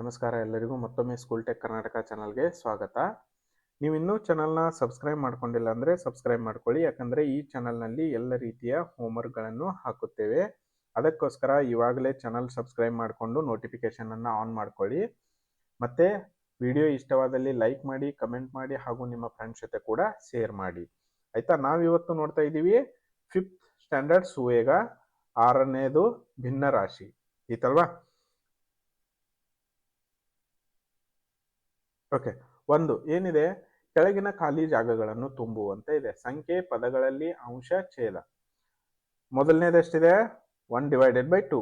ನಮಸ್ಕಾರ ಎಲ್ಲರಿಗೂ, ಮತ್ತೊಮ್ಮೆ ಸ್ಕೂಲ್ ಟೆಕ್ ಕರ್ನಾಟಕ ಚಾನಲ್ಗೆ ಸ್ವಾಗತ. ನೀವು ಇನ್ನೂ ಚಾನಲ್ನ ಸಬ್ಸ್ಕ್ರೈಬ್ ಮಾಡ್ಕೊಂಡಿಲ್ಲ ಅಂದರೆ ಸಬ್ಸ್ಕ್ರೈಬ್ ಮಾಡ್ಕೊಳ್ಳಿ, ಯಾಕಂದರೆ ಈ ಚಾನಲ್ನಲ್ಲಿ ಎಲ್ಲ ರೀತಿಯ ಹೋಮ್ವರ್ಕ್ಗಳನ್ನು ಹಾಕುತ್ತೇವೆ. ಅದಕ್ಕೋಸ್ಕರ ಇವಾಗಲೇ ಚಾನಲ್ ಸಬ್ಸ್ಕ್ರೈಬ್ ಮಾಡಿಕೊಂಡು ನೋಟಿಫಿಕೇಷನನ್ನು ಆನ್ ಮಾಡ್ಕೊಳ್ಳಿ. ಮತ್ತು ವಿಡಿಯೋ ಇಷ್ಟವಾದಲ್ಲಿ ಲೈಕ್ ಮಾಡಿ ಕಮೆಂಟ್ ಮಾಡಿ ಹಾಗೂ ನಿಮ್ಮ ಫ್ರೆಂಡ್ಸ್ ಜೊತೆ ಕೂಡ ಶೇರ್ ಮಾಡಿ. ಆಯಿತಾ? ನಾವಿವತ್ತು ನೋಡ್ತಾ ಇದ್ದೀವಿ ಫಿಫ್ತ್ ಸ್ಟ್ಯಾಂಡರ್ಡ್ ಸುವೇಗ ಆರನೇದು ಭಿನ್ನ ರಾಶಿ ಈತಲ್ವಾ ಓಕೆ ಒಂದು, ಏನಿದೆ? ಕೆಳಗಿನ ಖಾಲಿ ಜಾಗಗಳನ್ನು ತುಂಬುವಂತೆ ಇದೆ. ಸಂಖ್ಯೆ ಪದಗಳಲ್ಲಿ ಅಂಶ, ಛೇದ. ಮೊದಲನೇದು ಎಷ್ಟಿದೆ? ಒನ್ ಡಿವೈಡೆಡ್ ಬೈ ಟು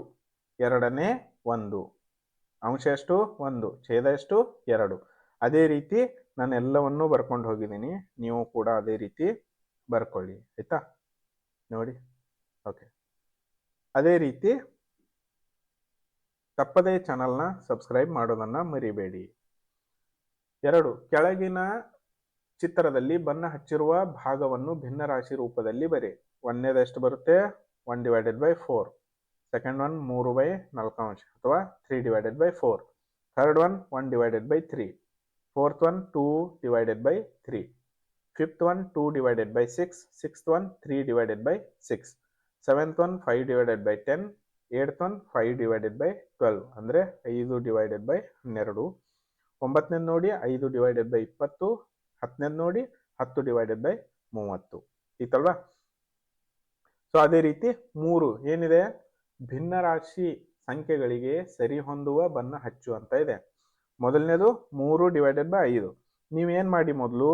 ಎರಡನೇ ಒಂದು. ಅಂಶ ಎಷ್ಟು? ಒಂದು. ಛೇದ ಎಷ್ಟು? ಎರಡು. ಅದೇ ರೀತಿ ನಾನು ಎಲ್ಲವನ್ನೂ ಬರ್ಕೊಂಡು ಹೋಗಿದ್ದೀನಿ. ನೀವು ಕೂಡ ಅದೇ ರೀತಿ ಬರ್ಕೊಳ್ಳಿ. ಆಯ್ತಾ? ನೋಡಿ. ಓಕೆ ಅದೇ ರೀತಿ ತಪ್ಪದೇ ಚಾನಲ್ನ ಸಬ್ಸ್ಕ್ರೈಬ್ ಮಾಡೋದನ್ನು ಮರಿಬೇಡಿ. ಎರಡು, ಕೆಳಗಿನ ಚಿತ್ರದಲ್ಲಿ ಬಣ್ಣ ಹಚ್ಚಿರುವ ಭಾಗವನ್ನು ಭಿನ್ನ ರಾಶಿ ರೂಪದಲ್ಲಿ ಬರೆ. ಒಂದನೇದು ಎಷ್ಟು ಬರುತ್ತೆ? One divided by four. Second one ಮೂರು ಬೈ ನಾಲ್ಕು ಅಂಶ ಅಥವಾ three divided by four. Third one one divided by three. Fourth one two divided by three. Fifth one two divided by six. Sixth one three divided by six. Seventh one five divided by ten. Eighth one five divided by twelve. ಅಂದರೆ ಐದು divided by ಹನ್ನೆರಡು. ಒಂಬತ್ತನೇದು ನೋಡಿ ಐದು divided by ಇಪ್ಪತ್ತು, ಹತ್ತನೇದು ನೋಡಿ ಹತ್ತು divided by ಮೂವತ್ತು. ಇತ್ತಲ್ವಾ? So ಅದೇ ರೀತಿ ಮೂರು ಏನಿದೆ? ಭಿನ್ನ ರಾಶಿ ಸಂಖ್ಯೆಗಳಿಗೆ ಸರಿ ಹೊಂದುವ ಬಣ್ಣ ಹಚ್ಚು ಅಂತ ಇದೆ. ಮೊದಲನೇದು ಮೂರು ಡಿವೈಡೆಡ್ ಬೈ ಐದು. ನೀವೇನ್ ಮಾಡಿ ಮೊದಲು?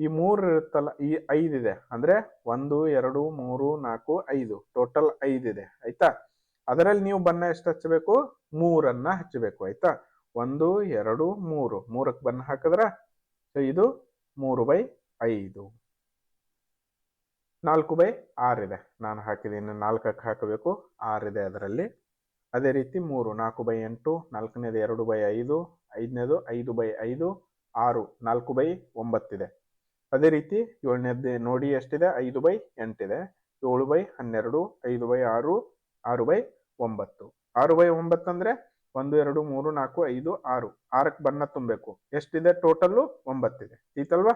ಈ ಮೂರು ಇರುತ್ತಲ್ಲ, ಈ ಐದಿದೆ ಅಂದ್ರೆ ಒಂದು, ಎರಡು, ಮೂರು, ನಾಲ್ಕು, ಐದು. ಟೋಟಲ್ ಐದಿದೆ ಆಯ್ತಾ? ಅದರಲ್ಲಿ ನೀವು ಬಣ್ಣ ಎಷ್ಟು ಹಚ್ಚಬೇಕು? ಮೂರನ್ನ ಹಚ್ಚಬೇಕು. ಆಯ್ತಾ? ಒಂದು, ಎರಡು, ಮೂರು. ಮೂರಕ್ಕೆ ಬನ್ನ ಹಾಕಿದ್ರ ಇದು ಮೂರು ಬೈ ಐದು. ನಾಲ್ಕು ಬೈ ಆರಿದೆ ನಾನು ಹಾಕಿದ್ದೀನಿ ನಾಲ್ಕಕ್ಕೆ ಹಾಕಬೇಕು. ಆರಿದೆ ಅದರಲ್ಲಿ. ಅದೇ ರೀತಿ ಮೂರು, ನಾಲ್ಕು ಬೈ ಎಂಟು, ನಾಲ್ಕನೇದು ಎರಡು ಬೈ ಐದು, ಐದನೇದು ಐದು ಬೈ ಐದು, ಆರು, ನಾಲ್ಕು ಬೈ ಒಂಬತ್ತಿದೆ. ಅದೇ ರೀತಿ ಏಳನೇದು ನೋಡಿ ಎಷ್ಟಿದೆ? ಐದು ಬೈ ಎಂಟಿದೆ. ಏಳು ಬೈ ಹನ್ನೆರಡು, ಐದು ಬೈ ಆರು ಆರು ಬೈ ಒಂಬತ್ತು. ಆರು ಬೈ ಒಂಬತ್ತು ಅಂದ್ರೆ ಒಂದು, ಎರಡು, ಮೂರು, ನಾಲ್ಕು, ಐದು, ಆರು. ಆರಕ್ಕೆ ಬಣ್ಣ ತುಂಬಬೇಕು ಎಷ್ಟಿದೆ? ಟೋಟಲ್ಲು ಒಂಬತ್ತಿದೆ. ಈತಲ್ವಾ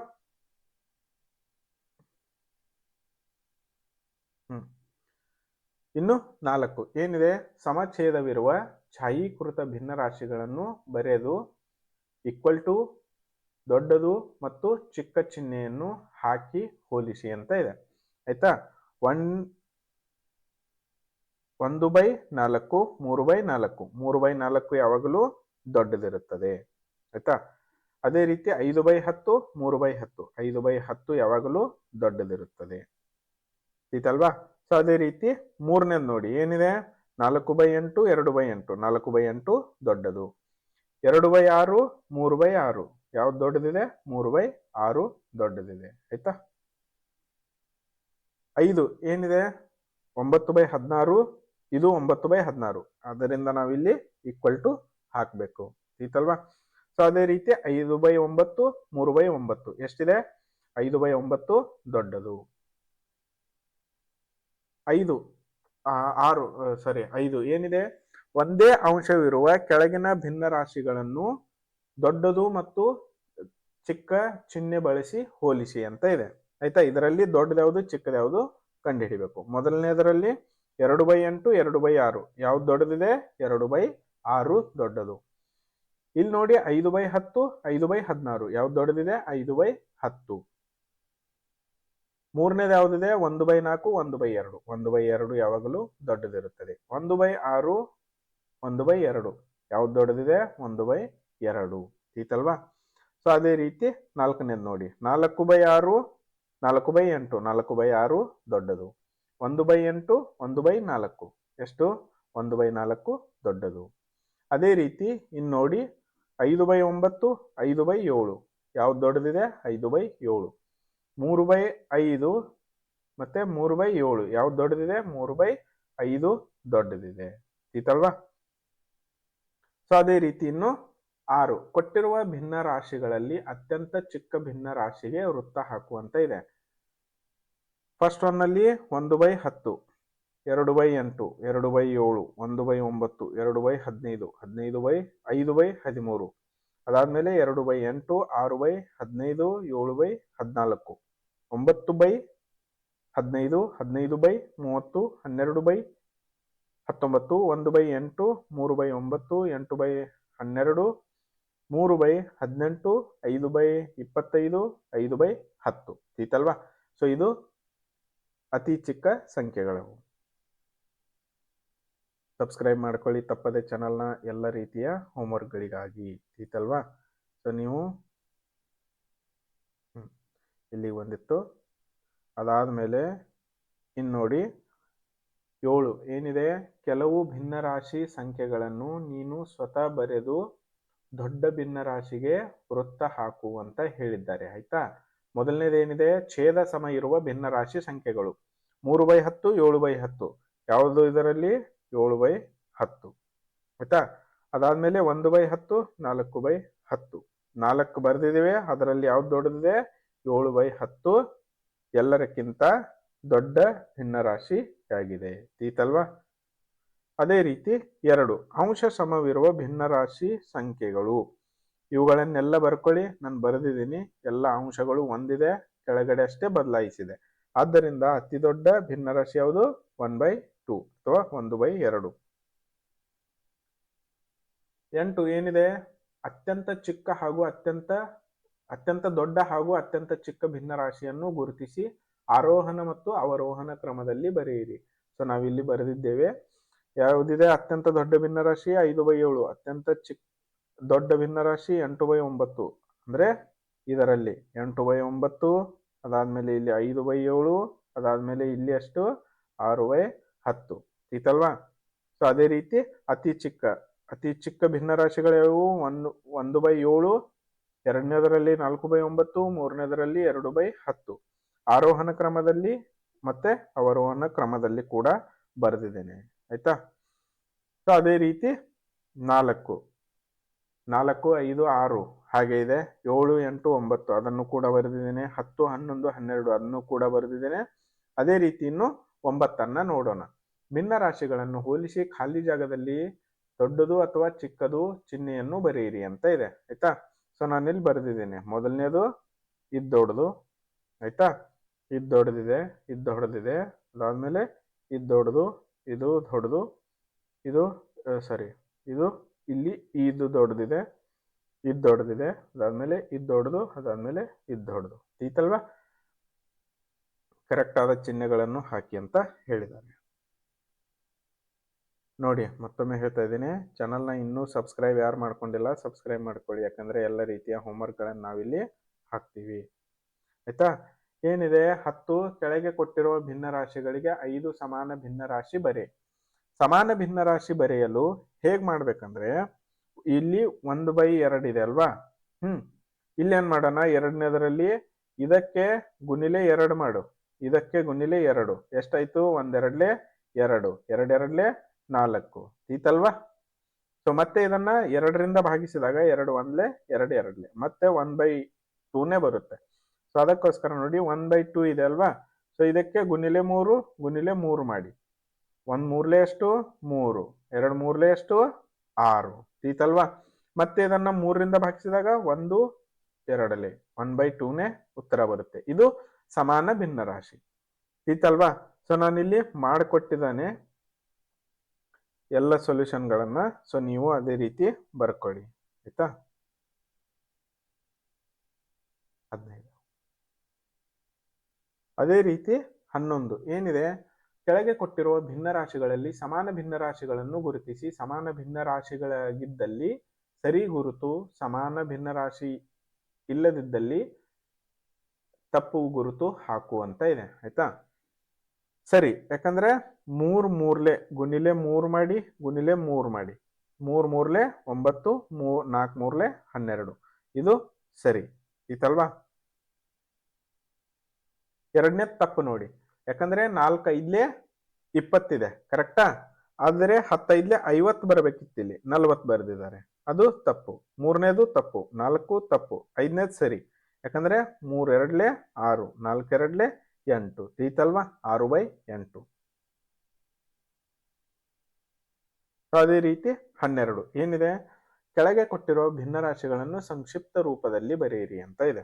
ಇನ್ನು ನಾಲ್ಕು. ಏನಿದೆ? ಸಮಛೇದವಿರುವ ಛಾಯೀಕೃತ ಭಿನ್ನ ರಾಶಿಗಳನ್ನು ಬರೆದು ಈಕ್ವಲ್ ಟು ದೊಡ್ಡದು ಮತ್ತು ಚಿಕ್ಕ ಚಿಹ್ನೆಯನ್ನು ಹಾಕಿ ಹೋಲಿಸಿ ಅಂತ ಇದೆ. ಆಯ್ತಾ? ಒನ್ ಒಂದು ಬೈ ನಾಲ್ಕು, ಮೂರು ಬೈ ನಾಲ್ಕು. ಮೂರು ಬೈ ನಾಲ್ಕು ಯಾವಾಗಲೂ ದೊಡ್ಡದಿರುತ್ತದೆ. ಆಯ್ತಾ? ಅದೇ ರೀತಿ ಐದು ಬೈ ಹತ್ತು, ಮೂರು ಬೈ ಹತ್ತು. ಐದು ಬೈ ಹತ್ತು ಯಾವಾಗಲೂ ದೊಡ್ಡದಿರುತ್ತದೆ. ಆಯ್ತಲ್ವಾ ಸೊ ಅದೇ ರೀತಿ ಮೂರನೇದು ನೋಡಿ. ಏನಿದೆ? ನಾಲ್ಕು ಬೈ ಎಂಟು, ಎರಡು ಬೈ ಎಂಟು. ನಾಲ್ಕು ಬೈ ಎಂಟು ದೊಡ್ಡದು. ಎರಡು ಬೈ ಆರು, ಮೂರು ಬೈ ಆರು. ಯಾವ್ದು ದೊಡ್ಡದಿದೆ? ಮೂರು ಬೈ ಆರು ದೊಡ್ಡದಿದೆ. ಆಯ್ತಾ? ಐದು ಏನಿದೆ? ಒಂಬತ್ತು ಬೈ ಹದಿನಾರು ಇದು ಒಂಬತ್ತು ಬೈ ಹದಿನಾರು. ಆದ್ದರಿಂದ ನಾವಿಲ್ಲಿ ಈಕ್ವಲ್ ಟು ಹಾಕಬೇಕು. ಈತಲ್ವಾ ಸೊ ಅದೇ ರೀತಿ ಐದು ಬೈ ಒಂಬತ್ತು, ಮೂರು ಬೈ ಒಂಬತ್ತು. ಎಷ್ಟಿದೆ? ಐದು ಬೈ ಒಂಬತ್ತು ದೊಡ್ಡದು. ಐದು ಆರು ಸಾರಿ ಐದು. ಏನಿದೆ? ಒಂದೇ ಅಂಶವಿರುವ ಕೆಳಗಿನ ಭಿನ್ನ ರಾಶಿಗಳನ್ನು ದೊಡ್ಡದು ಮತ್ತು ಚಿಕ್ಕ ಚಿಹ್ನೆ ಬಳಸಿ ಹೋಲಿಸಿ ಅಂತ ಇದೆ. ಆಯ್ತಾ? ಇದರಲ್ಲಿ ದೊಡ್ಡದ್ಯಾವುದು ಚಿಕ್ಕದ್ಯಾವುದು ಕಂಡುಹಿಡಿಬೇಕು. ಮೊದಲನೇದರಲ್ಲಿ ಎರಡು ಬೈ ಎಂಟು, ಎರಡು ಬೈ ಆರು. ಯಾವ್ದು ದೊಡ್ಡದಿದೆ? ಎರಡು ಬೈ ಆರು ದೊಡ್ಡದು. ಇಲ್ಲಿ ನೋಡಿ ಐದು ಬೈ ಹತ್ತು, ಐದು ಬೈ ಹದಿನಾರು. ಯಾವ್ದು ದೊಡ್ಡದಿದೆ? ಐದು ಬೈ ಹತ್ತು. ಮೂರನೇದು ಯಾವ್ದಿದೆ? ಒಂದು ಬೈ ನಾಲ್ಕು, ಒಂದು ಬೈ ಎರಡು. ಒಂದು ಬೈ ಎರಡು ಯಾವಾಗಲೂ ದೊಡ್ಡದಿರುತ್ತದೆ. ಒಂದು ಬೈ ಆರು, ಒಂದು ಬೈ ಎರಡು. ಯಾವ್ದು ದೊಡ್ಡದಿದೆ? ಒಂದು ಬೈ ಎರಡು. ಈತಲ್ವಾ ಸೊ ಅದೇ ರೀತಿ ನಾಲ್ಕನೇದು ನೋಡಿ. ನಾಲ್ಕು ಬೈ ಆರು, ನಾಲ್ಕು ಬೈ ಎಂಟು. ನಾಲ್ಕು ಬೈ ಆರು ದೊಡ್ಡದು. ಒಂದು ಬೈ ಎಂಟು, ಒಂದು ಬೈ ನಾಲ್ಕು. ಎಷ್ಟು? ಒಂದು ಬೈ ನಾಲ್ಕು ದೊಡ್ಡದು. ಅದೇ ರೀತಿ ಇನ್ನು ನೋಡಿ, ಐದು ಬೈ ಒಂಬತ್ತು, ಐದು ಬೈ ಏಳು. ಯಾವ್ದು ದೊಡ್ಡದಿದೆ? ಐದು ಬೈ ಏಳು. ಮೂರು ಬೈ ಐದು ಮತ್ತೆ ಮೂರು ಬೈ ಏಳು. ಯಾವ್ದು ದೊಡ್ಡದಿದೆ? ಮೂರು ಬೈ ಐದು ದೊಡ್ಡದಿದೆ. ಈತಲ್ವಾ ಸೊ ಅದೇ ರೀತಿ ಇನ್ನು ಆರು. ಕೊಟ್ಟಿರುವ ಭಿನ್ನ ರಾಶಿಗಳಲ್ಲಿ ಅತ್ಯಂತ ಚಿಕ್ಕ ಭಿನ್ನ ರಾಶಿಗೆ ವೃತ್ತ ಹಾಕುವಂತ ಇದೆ. ಫಸ್ಟ್ ಒನ್ನಲ್ಲಿ ಒಂದು ಬೈ ಹತ್ತು, ಎರಡು ಬೈ ಎಂಟು, ಎರಡು ಬೈ ಏಳು, ಒಂದು ಬೈ ಒಂಬತ್ತು, ಎರಡು ಬೈ ಹದಿನೈದು ಹದಿನೈದು ಬೈ ಐದು ಬೈ ಹದಿಮೂರು. ಅದಾದಮೇಲೆ ಎರಡು ಬೈ ಎಂಟು, ಆರು ಬೈ ಹದಿನೈದು, ಏಳು ಬೈ ಹದಿನಾಲ್ಕು. ಒಂಬತ್ತು ಬೈ ಹದಿನೈದು ಹದಿನೈದು ಬೈ ಮೂವತ್ತು, ಹನ್ನೆರಡು ಬೈ ಹತ್ತೊಂಬತ್ತು, ಒಂದು ಬೈ ಎಂಟು, ಮೂರು ಬೈ ಒಂಬತ್ತು, ಎಂಟು ಬೈ ಹನ್ನೆರಡು, ಮೂರು ಬೈ ಹದಿನೆಂಟು, ಐದು ಬೈ ಇಪ್ಪತ್ತೈದು, ಐದು ಬೈ ಹತ್ತು. ಈತಲ್ವಾ ಸೊ ಇದು ಅತಿ ಚಿಕ್ಕ ಸಂಖ್ಯೆಗಳವು ಸಬ್ಸ್ಕ್ರೈಬ್ ಮಾಡ್ಕೊಳ್ಳಿ, ತಪ್ಪದೆ ಚಾನಲ್ನ ಎಲ್ಲ ರೀತಿಯ ಹೋಮ್ವರ್ಕ್ಗಳಿಗಾಗಿ ಈತಲ್ವಾ ಸೊ ನೀವು ಇಲ್ಲಿ ಒಂದಿತ್ತು. ಅದಾದ ಮೇಲೆ ಇನ್ನು ನೋಡಿ ಏಳು, ಏನಿದೆ? ಕೆಲವು ಭಿನ್ನರಾಶಿ ಸಂಖ್ಯೆಗಳನ್ನು ನೀನು ಸ್ವತಃ ಬರೆದು ದೊಡ್ಡ ಭಿನ್ನರಾಶಿಗೆ ವೃತ್ತ ಹಾಕು ಅಂತ ಹೇಳಿದ್ದಾರೆ, ಆಯ್ತಾ? ಮೊದಲನೇದೇನಿದೆ? ಛೇದ ಸಮ ಇರುವ ಭಿನ್ನರಾಶಿ ಸಂಖ್ಯೆಗಳು. ಮೂರು ಬೈ ಹತ್ತು, ಏಳು ಬೈ ಹತ್ತು. ಯಾವುದು ಇದರಲ್ಲಿ? ಏಳು ಬೈ ಹತ್ತು. ಆಯ್ತಾ? ಅದಾದ್ಮೇಲೆ ಒಂದು ಬೈ ಹತ್ತು, ನಾಲ್ಕು ಬೈ ಹತ್ತು. ನಾಲ್ಕು ಬರೆದಿದ್ದೇವೆ ಅದರಲ್ಲಿ ಯಾವ್ದು ದೊಡ್ಡದಿದೆ? ಏಳು ಬೈ ಹತ್ತು. ಎಲ್ಲರಕ್ಕಿಂತ ದೊಡ್ಡ ಭಿನ್ನರಾಶಿ ಆಗಿದೆ ತೀತಲ್ವಾ ಅದೇ ರೀತಿ ಎರಡು. ಅಂಶ ಸಮವಿರುವ ಭಿನ್ನರಾಶಿ ಸಂಖ್ಯೆಗಳು. ಇವುಗಳನ್ನೆಲ್ಲ ಬರ್ಕೊಳ್ಳಿ, ನಾನು ಬರೆದಿದ್ದೀನಿ. ಎಲ್ಲ ಅಂಶಗಳು ಒಂದಿದೆ, ಕೆಳಗಡೆ ಅಷ್ಟೇ ಬದಲಾಯಿಸಿದೆ. ಆದ್ದರಿಂದ ಅತಿ ದೊಡ್ಡ ಭಿನ್ನರಾಶಿ ಯಾವುದು? ಒನ್ ಬೈ ಟೂ ಅಥವಾ ಒಂದು ಬೈ ಎರಡು. ಎಂಟು ಏನಿದೆ? ಅತ್ಯಂತ ಚಿಕ್ಕ ಹಾಗೂ ಅತ್ಯಂತ ಅತ್ಯಂತ ದೊಡ್ಡ ಹಾಗೂ ಅತ್ಯಂತ ಚಿಕ್ಕ ಭಿನ್ನರಾಶಿಯನ್ನು ಗುರುತಿಸಿ ಆರೋಹಣ ಮತ್ತು ಅವರೋಹಣ ಕ್ರಮದಲ್ಲಿ ಬರೆಯಿರಿ. ಸೊ, ನಾವಿಲ್ಲಿ ಬರೆದಿದ್ದೇವೆ. ಯಾವುದಿದೆ? ಅತ್ಯಂತ ದೊಡ್ಡ ಭಿನ್ನರಾಶಿ ಐದು ಬೈ ಏಳು. ಅತ್ಯಂತ ಚಿಕ್ಕ ದೊಡ್ಡ ಭಿನ್ನರಾಶಿ ಎಂಟು ಬೈ ಒಂಬತ್ತು ಅಂದರೆ ಇದರಲ್ಲಿ ಎಂಟು ಬೈ ಒಂಬತ್ತು, ಅದಾದಮೇಲೆ ಇಲ್ಲಿ ಐದು ಬೈ ಏಳು, ಅದಾದಮೇಲೆ ಇಲ್ಲಿ ಅಷ್ಟು ಆರು ಬೈ ಹತ್ತು. ಈತಲ್ವಾ ಸೊ ಅದೇ ರೀತಿ ಅತಿ ಚಿಕ್ಕ ಅತಿ ಚಿಕ್ಕ ಭಿನ್ನರಾಶಿಗಳು ಯಾವುವು ಒಂದು ಒಂದು ಬೈ ಏಳು, ಎರಡನೇದರಲ್ಲಿ ನಾಲ್ಕು ಬೈ ಒಂಬತ್ತು, ಮೂರನೇದರಲ್ಲಿ ಎರಡು ಬೈ ಹತ್ತು. ಆರೋಹಣ ಕ್ರಮದಲ್ಲಿ ಮತ್ತೆ ಅವರೋಹಣ ಕ್ರಮದಲ್ಲಿ ಕೂಡ ಬರೆದಿದ್ದೇನೆ. ಆಯ್ತಾ? ಸೊ ಅದೇ ರೀತಿ ನಾಲ್ಕು. ನಾಲ್ಕು, ಐದು, ಆರು. ಹಾಗೆ ಇದೆ. ಏಳು, ಎಂಟು, ಒಂಬತ್ತು. ಅದನ್ನು ಕೂಡ ಬರೆದಿದ್ದೇನೆ. ಹತ್ತು, ಹನ್ನೊಂದು, ಹನ್ನೆರಡು. ಅದನ್ನು ಕೂಡ ಬರೆದಿದ್ದೇನೆ. ಅದೇ ರೀತಿ ಇನ್ನು ಒಂಬತ್ತನ್ನು ನೋಡೋಣ. ಭಿನ್ನ ರಾಶಿಗಳನ್ನು ಹೋಲಿಸಿ ಖಾಲಿ ಜಾಗದಲ್ಲಿ ದೊಡ್ಡದು ಅಥವಾ ಚಿಕ್ಕದು ಚಿಹ್ನೆಯನ್ನು ಬರೆಯಿರಿ ಅಂತ ಇದೆ. ಆಯ್ತಾ? ಸೊ ಇಲ್ಲಿ ಬರೆದಿದ್ದೇನೆ. ಮೊದಲನೇದು, ಇದು ದೊಡ್ಡದು. ಆಯ್ತಾ? ಇದು ದೊಡ್ಡದಿದೆ ಇದು ದೊಡ್ಡದಿದೆ. ಅದಾದ್ಮೇಲೆ ಇದು ದೊಡ್ಡದು ಇದು ದೊಡ್ಡದು. ಇದು ಸಾರಿ ಇದು ಇಲ್ಲಿ ಇದು ದೊಡ್ಡದಿದೆ ಇದು ದೊಡ್ಡದಿದೆ, ಅದಾದ್ಮೇಲೆ ಇದು ದೊಡ್ಡದು, ಅದಾದ್ಮೇಲೆ ಇದು ದೊಡ್ಡದು. ಈತಲ್ವಾ ಕರೆಕ್ಟ್ ಆದ ಚಿಹ್ನೆಗಳನ್ನು ಹಾಕಿ ಅಂತ ಹೇಳಿದ್ದಾರೆ. ನೋಡಿ, ಮತ್ತೊಮ್ಮೆ ಹೇಳ್ತಾ ಇದ್ದೀನಿ. ಚಾನಲ್ನ ಇನ್ನೂ ಸಬ್ಸ್ಕ್ರೈಬ್ ಯಾರು ಮಾಡ್ಕೊಂಡಿಲ್ಲ ಸಬ್ಸ್ಕ್ರೈಬ್ ಮಾಡ್ಕೊಳ್ಳಿ. ಯಾಕಂದ್ರೆ ಎಲ್ಲ ರೀತಿಯ ಹೋಮ್ವರ್ಕ್ಗಳನ್ನು ನಾವಿಲ್ಲಿ ಹಾಕ್ತೀವಿ. ಆಯ್ತಾ? ಏನಿದೆ? ಹತ್ತು, ಕೆಳಗೆ ಕೊಟ್ಟಿರುವ ಭಿನ್ನ ರಾಶಿಗಳಿಗೆ ಐದು ಸಮಾನ ಭಿನ್ನ ರಾಶಿ ಬರೆ. ಸಮಾನ ಭಿನ್ನ ರಾಶಿ ಬರೆಯಲು ಹೇಗ್ ಮಾಡ್ಬೇಕಂದ್ರೆ, ಇಲ್ಲಿ ಒಂದು ಬೈ ಎರಡು ಇದೆ ಅಲ್ವಾ? ಹ್ಮ್. ಇಲ್ಲಿ ಏನ್ ಮಾಡೋಣ? ಎರಡನೇದರಲ್ಲಿ ಇದಕ್ಕೆ ಗುಣಿಲೆ ಎರಡು ಮಾಡು. ಇದಕ್ಕೆ ಗುಣಿಲೆ ಎರಡು. ಎಷ್ಟಾಯ್ತು? ಒಂದೆರಡ್ಲೆ ಎರಡು. ಎರಡೆರಡ್ಲೆ ನಾಲ್ಕು. ಈತಲ್ವಾ ಸೊ ಮತ್ತೆ ಇದನ್ನ ಎರಡರಿಂದ ಭಾಗಿಸಿದಾಗ ಎರಡು ಒಂದ್ಲೆ ಎರಡು ಎರಡ್ಲೆ. ಮತ್ತೆ ಒನ್ ಬೈ ಟೂನೇ ಬರುತ್ತೆ. ಸೊ ಅದಕ್ಕೋಸ್ಕರ ನೋಡಿ ಒನ್ ಬೈ ಟೂ ಇದೆ ಅಲ್ವಾ? ಸೊ ಇದಕ್ಕೆ ಗುಣಿಲೆ ಮೂರು ಗುಣಿಲೆ ಮೂರು ಮಾಡಿ. ಒಂದ್ ಮೂರ್ಲೆ ಎಷ್ಟು? ಮೂರು. ಎರಡು ಮೂರ್ಲೆ ಎಷ್ಟು? ಆರು. ಈತಲ್ವಾ ಮತ್ತೆ ಇದನ್ನ ಮೂರರಿಂದ ಭಾಗಿಸಿದಾಗ ಒಂದು, ಎರಡಲೆ. ಒನ್ ಬೈ ಟೂನೇ ಉತ್ತರ ಬರುತ್ತೆ. ಇದು ಸಮಾನ ಭಿನ್ನ ರಾಶಿ. ಈತಲ್ವಾ ಸೊ ನಾನಿಲ್ಲಿ ಮಾಡಿಕೊಟ್ಟಿದ್ದಾನೆ ಎಲ್ಲ ಸೊಲ್ಯೂಷನ್ಗಳನ್ನ ಸೊ ನೀವು ಅದೇ ರೀತಿ ಬರ್ಕೊಳ್ಳಿ. ಆಯ್ತಾ? ಹದಿನೈದು. ಅದೇ ರೀತಿ ಹನ್ನೊಂದು. ಏನಿದೆ? ಕೆಳಗೆ ಕೊಟ್ಟಿರುವ ಭಿನ್ನ ರಾಶಿಗಳಲ್ಲಿ ಸಮಾನ ಭಿನ್ನ ರಾಶಿಗಳನ್ನು ಗುರುತಿಸಿ, ಸಮಾನ ಭಿನ್ನ ರಾಶಿಗಳಾಗಿದ್ದಲ್ಲಿ ಸರಿ ಗುರುತು, ಸಮಾನ ಭಿನ್ನ ರಾಶಿ ಇಲ್ಲದಿದ್ದಲ್ಲಿ ತಪ್ಪು ಗುರುತು ಹಾಕು ಅಂತ ಇದೆ, ಆಯ್ತಾ? ಸರಿ, ಯಾಕಂದ್ರೆ ಮೂರ್ ಮೂರ್ಲೆ, ಗುಣಿಲೆ ಮೂರ್ ಮಾಡಿ, ಗುಣಿಲೆ ಮೂರ್ ಮಾಡಿ. ಮೂರ್ ಮೂರ್ಲೆ ಒಂಬತ್ತು, ಮೂರ್ ನಾಲ್ಕು ಮೂರ್ಲೆ ಹನ್ನೆರಡು. ಇದು ಸರಿ ಇತ್ತಲ್ವಾ ಎರಡನೇ ತಪ್ಪು ನೋಡಿ. ಯಾಕಂದ್ರೆ ನಾಲ್ಕು ಐದ್ಲೆ ಇಪ್ಪತ್ತಿದೆ, ಕರೆಕ್ಟಾ? ಆದರೆ ಹತ್ತೈದ್ಲೆ ಐವತ್ತು ಬರಬೇಕಿತ್ತು ಇಲ್ಲಿ, ನಲ್ವತ್ತು ಬರೆದಿದ್ದಾರೆ. ಅದು ತಪ್ಪು, ಮೂರನೇದು ತಪ್ಪು, ನಾಲ್ಕು ತಪ್ಪು, ಐದನೇದು ಸರಿ. ಯಾಕಂದ್ರೆ ಮೂರೆರಡ್ಲೆ ಆರು, ನಾಲ್ಕೆರಡ್ಲೆ ಎಂಟು ತೀತಲ್ವಾ ಆರು ಬೈ ಎಂಟು. ಅದೇ ರೀತಿ ಹನ್ನೆರಡು ಏನಿದೆ? ಕೆಳಗೆ ಕೊಟ್ಟಿರೋ ಭಿನ್ನರಾಶಿಗಳನ್ನು ಸಂಕ್ಷಿಪ್ತ ರೂಪದಲ್ಲಿ ಬರೆಯಿರಿ ಅಂತ ಇದೆ.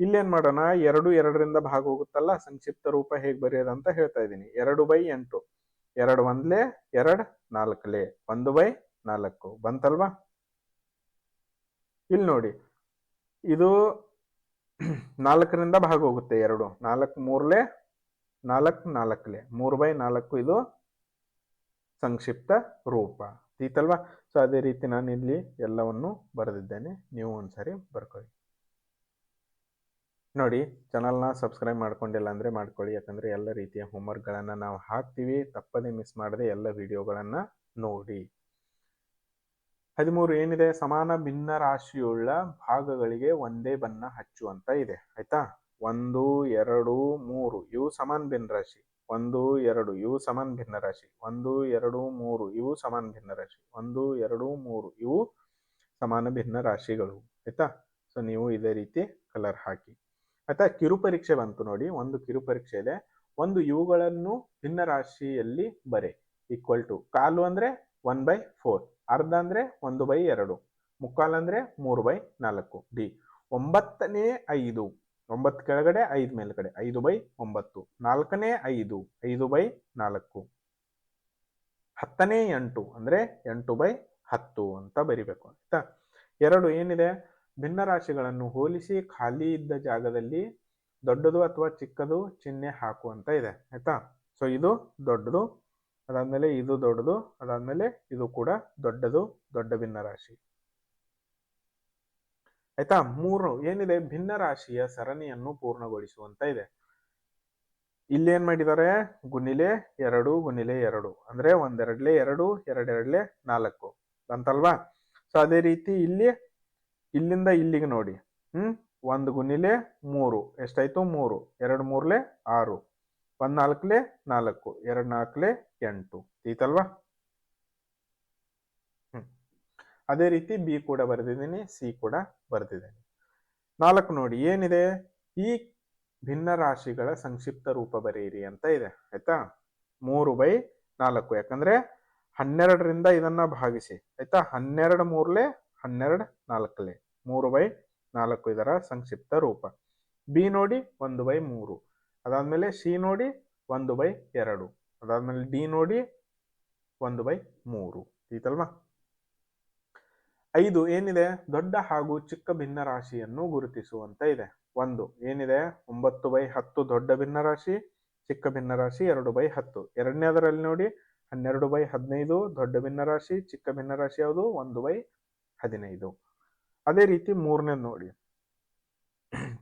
ಇಲ್ಲೇನ್ ಮಾಡೋಣ? ಎರಡು, ಎರಡರಿಂದ ಭಾಗ ಹೋಗುತ್ತಲ್ಲ? ಸಂಕ್ಷಿಪ್ತ ರೂಪ ಹೇಗೆ ಬರೆಯೋದಂತ ಹೇಳ್ತಾ ಇದ್ದೀನಿ. ಎರಡು ಬೈ ಎಂಟು. ಎರಡು ಒಂದ್ಲೆ, ಎರಡ್ ನಾಲ್ಕಲೆ. ಒಂದು ಬೈ ನಾಲ್ಕು. ಬಂತಲ್ವಾ? ಇಲ್ಲಿ ನೋಡಿ. ಇದು ನಾಲ್ಕರಿಂದ ಭಾಗ ಹೋಗುತ್ತೆ ಎರಡು. ನಾಲ್ಕು ಮೂರ್ಲೆ, ನಾಲ್ಕು ನಾಲ್ಕಲೆ. ಮೂರು ಬೈ ನಾಲ್ಕು ಇದು ಸಂಕ್ಷಿಪ್ತ ರೂಪ. ಈತಲ್ವಾ ಸೊ ಅದೇ ರೀತಿ ನಾನು ಇಲ್ಲಿ ಎಲ್ಲವನ್ನು ಬರೆದಿದ್ದೇನೆ. ನೀವು ಒಂದ್ಸರಿ ಬರ್ಕೊಳ್ಳಿ. ನೋಡಿ, ಚಾನಲ್ನ ಸಬ್ಸ್ಕ್ರೈಬ್ ಮಾಡ್ಕೊಂಡಿಲ್ಲ ಅಂದರೆ ಮಾಡ್ಕೊಳ್ಳಿ. ಯಾಕಂದರೆ ಎಲ್ಲ ರೀತಿಯ ಹೋಮ್ವರ್ಕ್ಗಳನ್ನು ನಾವು ಹಾಕ್ತೀವಿ. ತಪ್ಪದೇ ಮಿಸ್ ಮಾಡದೆ ಎಲ್ಲ ವಿಡಿಯೋಗಳನ್ನು ನೋಡಿ. ಹದಿಮೂರು ಏನಿದೆ? ಸಮಾನ ಭಿನ್ನ ರಾಶಿಯುಳ್ಳ ಭಾಗಗಳಿಗೆ ಒಂದೇ ಬಣ್ಣ ಹಚ್ಚು ಅಂತ ಇದೆ. ಆಯ್ತಾ? ಒಂದು, ಎರಡು, ಮೂರು. ಇವು ಸಮಾನ ಭಿನ್ನ ರಾಶಿ. ಒಂದು, ಎರಡು. ಇವು ಸಮಾನ ಭಿನ್ನ ರಾಶಿ. ಒಂದು, ಎರಡು, ಮೂರು. ಇವು ಸಮಾನ ಭಿನ್ನ ರಾಶಿ. ಒಂದು, ಎರಡು, ಮೂರು. ಇವು ಸಮಾನ ಭಿನ್ನ ರಾಶಿಗಳು. ಆಯ್ತಾ? ಸೊ, ನೀವು ಇದೇ ರೀತಿ ಕಲರ್ ಹಾಕಿ. ಆಯ್ತಾ ಕಿರುಪರೀಕ್ಷೆ ಬಂತು ನೋಡಿ, ಒಂದು ಕಿರುಪರೀಕ್ಷೆ ಇದೆ ಒಂದು ಇವುಗಳನ್ನು ಭಿನ್ನ ರಾಶಿಯಲ್ಲಿ ಬರೆ ಈಕ್ವಲ್ ಟು ಕಾಲು ಅಂದ್ರೆ ಒನ್ ಬೈ ಫೋರ್ ಅರ್ಧ ಅಂದ್ರೆ ಒಂದು ಬೈ ಎರಡು, ಮುಕ್ಕಾಲು ಅಂದ್ರೆ ಮೂರು ಬೈ ನಾಲ್ಕು ಡಿ ಒಂಬತ್ತನೇ ಐದು, ಒಂಬತ್ತು ಕೆಳಗಡೆ, ಐದು ಮೇಲ್ಗಡೆ, ಐದು ಬೈ ಒಂಬತ್ತು, ನಾಲ್ಕನೇ ಐದು ಐದು ಬೈ ನಾಲ್ಕು, ಹತ್ತನೇ ಎಂಟು ಅಂದ್ರೆ ಎಂಟು ಬೈ ಹತ್ತು ಅಂತ ಬರಿಬೇಕು, ಆಯ್ತಾ? ಎರಡು ಏನಿದೆ? ಭಿನ್ನ ರಾಶಿಗಳನ್ನು ಹೋಲಿಸಿ ಖಾಲಿ ಇದ್ದ ಜಾಗದಲ್ಲಿ ದೊಡ್ಡದು ಅಥವಾ ಚಿಕ್ಕದು ಚಿಹ್ನೆ ಹಾಕು ಅಂತ ಇದೆ, ಆಯ್ತಾ? ಸೊ ಇದು ದೊಡ್ಡದು, ಅದಾದಮೇಲೆ ಇದು ದೊಡ್ಡದು, ಅದಾದಮೇಲೆ ಇದು ಕೂಡ ದೊಡ್ಡದು, ದೊಡ್ಡ ಭಿನ್ನ ರಾಶಿ ಆಯ್ತಾ? ಮೂರು, ಏನಿದೆ? ಭಿನ್ನ ರಾಶಿಯ ಸರಣಿಯನ್ನು ಪೂರ್ಣಗೊಳಿಸುವಂತ ಇದೆ. ಇಲ್ಲಿ ಏನ್ ಮಾಡಿದ್ದಾರೆ ಗುಣಿಲೆ ಎರಡು ಗುಣಿಲೆ ಎರಡು. ಅಂದ್ರೆ ಒಂದೆರಡ್ಲೆ ಎರಡು, ಎರಡೆರಡ್ಲೆ ನಾಲ್ಕು. ಅಂತಲ್ವಾ ಸೊ ಅದೇ ರೀತಿ ಇಲ್ಲಿ ಇಲ್ಲಿಂದ ಇಲ್ಲಿಗೆ ನೋಡಿ. ಹ್ಞೂ ಒಂದು ಗುಣಿಲೆ ಮೂರು. ಎಷ್ಟಾಯಿತು? ಮೂರು. ಎರಡು ಮೂರಲೆ ಆರು. ಒಂದು ನಾಲ್ಕಲೆ ನಾಲ್ಕು. ಎರಡು ನಾಲ್ಕಲೆ ಎಂಟು. ಈತಲ್ವಾ ಹ್ಮ್. ಅದೇ ರೀತಿ ಬಿ ಕೂಡ ಬರೆದಿದ್ದೀನಿ, ಸಿ ಕೂಡ ಬರೆದಿದ್ದೀನಿ. ನಾಲ್ಕು ನೋಡಿ, ಏನಿದೆ? ಈ ಭಿನ್ನ ರಾಶಿಗಳ ಸಂಕ್ಷಿಪ್ತ ರೂಪ ಬರೆಯಿರಿ ಅಂತ ಇದೆ. ಆಯ್ತಾ? ಮೂರು ಬೈ ನಾಲ್ಕು. ಯಾಕಂದ್ರೆ ಹನ್ನೆರಡರಿಂದ ಇದನ್ನ ಭಾಗಿಸಿ. ಆಯ್ತಾ? ಹನ್ನೆರಡು ಮೂರ್ಲೆ ಹನ್ನೆರಡು ನಾಲ್ಕಲೆ ಮೂರು ಬೈ ನಾಲ್ಕು ಇದರ ಸಂಕ್ಷಿಪ್ತ ರೂಪ. ಬಿ ನೋಡಿ ಒಂದು ಬೈ ಮೂರು. ಅದಾದಮೇಲೆ ಸಿ ನೋಡಿ ಒಂದು ಬೈ ಎರಡು. ಅದಾದಮೇಲೆ ಡಿ ನೋಡಿ ಒಂದು ಬೈ ಮೂರು. ಈತಲ್ವಾ ಐದು ಏನಿದೆ? ದೊಡ್ಡ ಹಾಗೂ ಚಿಕ್ಕ ಭಿನ್ನರಾಶಿಯನ್ನು ಗುರುತಿಸುವಂತ ಇದೆ. ಒಂದು ಏನಿದೆ? ಒಂಬತ್ತು ಬೈ ಹತ್ತು ದೊಡ್ಡ ಭಿನ್ನರಾಶಿ, ಚಿಕ್ಕ ಭಿನ್ನರಾಶಿ ಎರಡು ಬೈ ಹತ್ತು. ಎರಡನೇದರಲ್ಲಿ ನೋಡಿ ಹನ್ನೆರಡು ಬೈ ಹದಿನೈದು ದೊಡ್ಡ ಭಿನ್ನರಾಶಿ, ಚಿಕ್ಕ ಭಿನ್ನರಾಶಿ ಯಾವುದು? ಒಂದು ಬೈ ಹದಿನೈದು. ಅದೇ ರೀತಿ ಮೂರನೇದು ನೋಡಿ.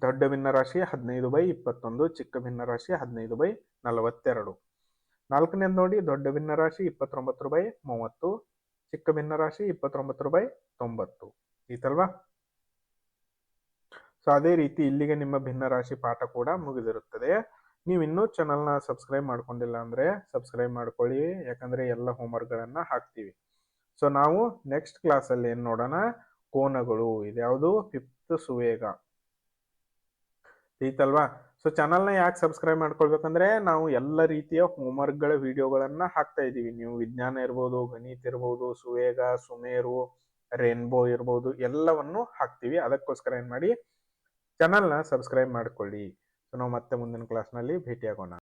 ದೊಡ್ಡ ಭಿನ್ನರಾಶಿ ಹದಿನೈದು ಬೈ ಇಪ್ಪತ್ತೊಂದು, ಚಿಕ್ಕ ಭಿನ್ನರಾಶಿ ಹದಿನೈದು ಬೈ ನಲವತ್ತೆರಡು. ನಾಲ್ಕನೇದು ನೋಡಿ, ದೊಡ್ಡ ಭಿನ್ನರಾಶಿ ಇಪ್ಪತ್ತೊಂಬತ್ತು ಬೈ ಮೂವತ್ತು, ಚಿಕ್ಕ ಭಿನ್ನರಾಶಿ ಇಪ್ಪತ್ತೊಂಬತ್ತು ಬೈ ತೊಂಬತ್ತು. ಈತಲ್ವಾ? ಸೊ ಅದೇ ರೀತಿ ಇಲ್ಲಿಗೆ ನಿಮ್ಮ ಭಿನ್ನರಾಶಿ ಪಾಠ ಕೂಡ ಮುಗಿದಿರುತ್ತದೆ. ನೀವು ಇನ್ನೂ ಚಾನಲ್ನ ಸಬ್ಸ್ಕ್ರೈಬ್ ಮಾಡ್ಕೊಂಡಿಲ್ಲ ಅಂದ್ರೆ ಸಬ್ಸ್ಕ್ರೈಬ್ ಮಾಡ್ಕೊಳ್ಳಿ. ಯಾಕಂದ್ರೆ ಎಲ್ಲ ಹೋಮ್ವರ್ಕ್ಗಳನ್ನು ಹಾಕ್ತೀವಿ. ಸೊ ನಾವು ನೆಕ್ಸ್ಟ್ ಕ್ಲಾಸಲ್ಲಿ ಏನು ನೋಡೋಣ? ಕೋನಗಳು. ಇದ್ಯಾವುದು ಫಿಫ್ತ್ ಸುವೇಗ. ಈತಲ್ವಾ ಸೊ ಚಾನಲ್ನ ಯಾಕೆ ಸಬ್ಸ್ಕ್ರೈಬ್ ಮಾಡ್ಕೊಳ್ಬೇಕಂದ್ರೆ, ನಾವು ಎಲ್ಲ ರೀತಿಯ ಹೋಮ್ವರ್ಕ್ಗಳ ವಿಡಿಯೋಗಳನ್ನ ಹಾಕ್ತಾ ಇದ್ದೀವಿ. ನೀವು ವಿಜ್ಞಾನ ಇರ್ಬೋದು, ಗಣಿತ ಇರ್ಬೋದು, ಸುವೇಗ, ಸುಮೇರು ರೇನ್ಬೋ ಇರ್ಬೋದು, ಎಲ್ಲವನ್ನು ಹಾಕ್ತೀವಿ. ಅದಕ್ಕೋಸ್ಕರ ಏನು ಮಾಡಿ? ಚಾನಲ್ನ ಸಬ್ಸ್ಕ್ರೈಬ್ ಮಾಡ್ಕೊಳ್ಳಿ. ಸೊ ನಾವು ಮತ್ತೆ ಮುಂದಿನ ಕ್ಲಾಸ್ನಲ್ಲಿ ಭೇಟಿಯಾಗೋಣ.